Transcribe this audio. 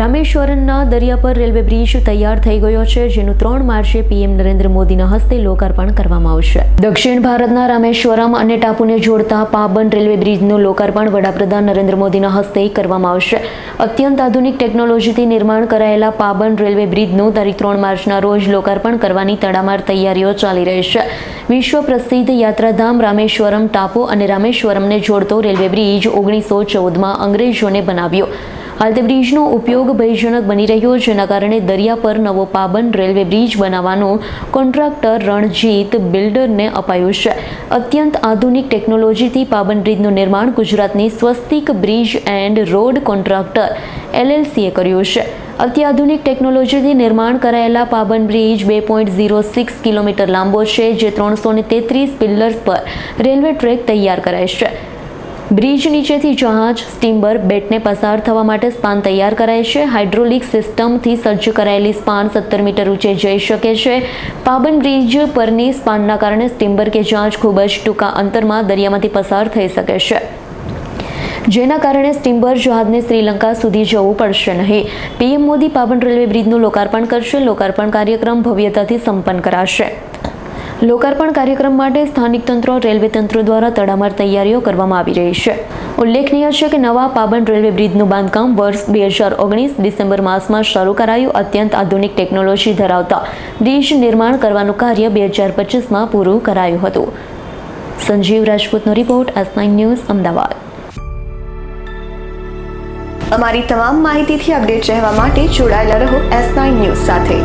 રામેશ્વરમના દરિયા પર railway bridge તૈયાર થઈ ગયો છે, જેનું ત્રણ માર્ચે પીએમ નરેન્દ્ર મોદીના હસ્તે લોકાર્પણ કરવામાં આવશે. દક્ષિણ ભારતના રામેશ્વરમ અને ટાપુને જોડતા પાબન રેલવે બ્રિજનું લોકાર્પણ વડાપ્રધાન નરેન્દ્ર મોદીના હસ્તે કરવામાં આવશે. અત્યંત આધુનિક ટેકનોલોજીથી નિર્માણ કરાયેલા પાબન રેલવે બ્રિજનું તારીખ ત્રણ માર્ચના રોજ લોકાર્પણ કરવાની તડામાર તૈયારીઓ ચાલી રહી છે. વિશ્વ પ્રસિદ્ધ યાત્રાધામ રામેશ્વરમ ટાપુ અને રામેશ્વરમને જોડતો રેલવે બ્રિજ ઓગણીસો ચૌદમાં અંગ્રેજોને બનાવ્યો. હાલ તે બ્રિજનો ઉપયોગ ભયજનક બની રહ્યો જેના કારણે દરિયા પર નવો પાબન રેલવે બ્રિજ બનાવવાનો કોન્ટ્રાક્ટર રણજીત બિલ્ડરને અપાયું છે. અત્યંત આધુનિક ટેકનોલોજીથી પાબન બ્રિજનું નિર્માણ ગુજરાતની Swastik bridge and road contractor એલએલસીએ કર્યું છે. અત્યાધુનિક ટેકનોલોજીથી નિર્માણ કરાયેલા પાબન બ્રિજ બે પોઈન્ટ ઝીરો સિક્સ કિલોમીટર લાંબો છે, જે ત્રણસો ને તેત્રીસ પિલ્લર્સ પર રેલવે ટ્રેક તૈયાર કરાય છે. બ્રિજ નીચેથી જહાજ, સ્ટીમ્બર બેટને પસાર થવા માટે સ્પાન તૈયાર કરાય છે. હાઇડ્રોલિક સિસ્ટમથી સજ્જ કરાયેલી સ્પાન સત્તર મીટર ઊંચે જઈ શકે છે. પાબન બ્રિજ પરની સ્પાનના કારણે સ્ટીમ્બર કે જહાજ ખૂબ જ ટૂંકા અંતરમાં દરિયામાંથી પસાર થઈ શકે છે. જેના કારણે સ્ટીમ્બર જહાજને શ્રીલંકા સુધી જવું પડશે નહીં. પીએમ મોદી પાબન રેલવે બ્રિજનું લોકાર્પણ કરશે. લોકાર્પણ કાર્યક્રમ ભવ્યતાથી સંપન્ન કરાશે. લોકાર્પણ કાર્યક્રમ માટે સ્થાનિક તંત્રો, રેલવે તંત્રો દ્વારા તડામાર તૈયારીઓ કરવામાં આવી રહી છે. ઉલ્લેખનીય છે કે નવા પાબન રેલવે બ્રિજનું બાંધકામ વર્ષ બે હજાર ઓગણીસ ડિસેમ્બર માસમાં શરૂ કરાયું અત્યંત આધુનિક ટેકનોલોજી ધરાવતા બ્રિજ નિર્માણ કરવાનું કાર્ય બે હજાર પચીસમાં પૂરું કરાયું હતું. Sanjeev રાજપૂતનો report S nine news, Ahmedabad. અમારી તમામ માહિતીથી અપડેટ રહેવા માટે જોડાયેલા રહો એસ નાઇન ન્યૂઝ સાથે.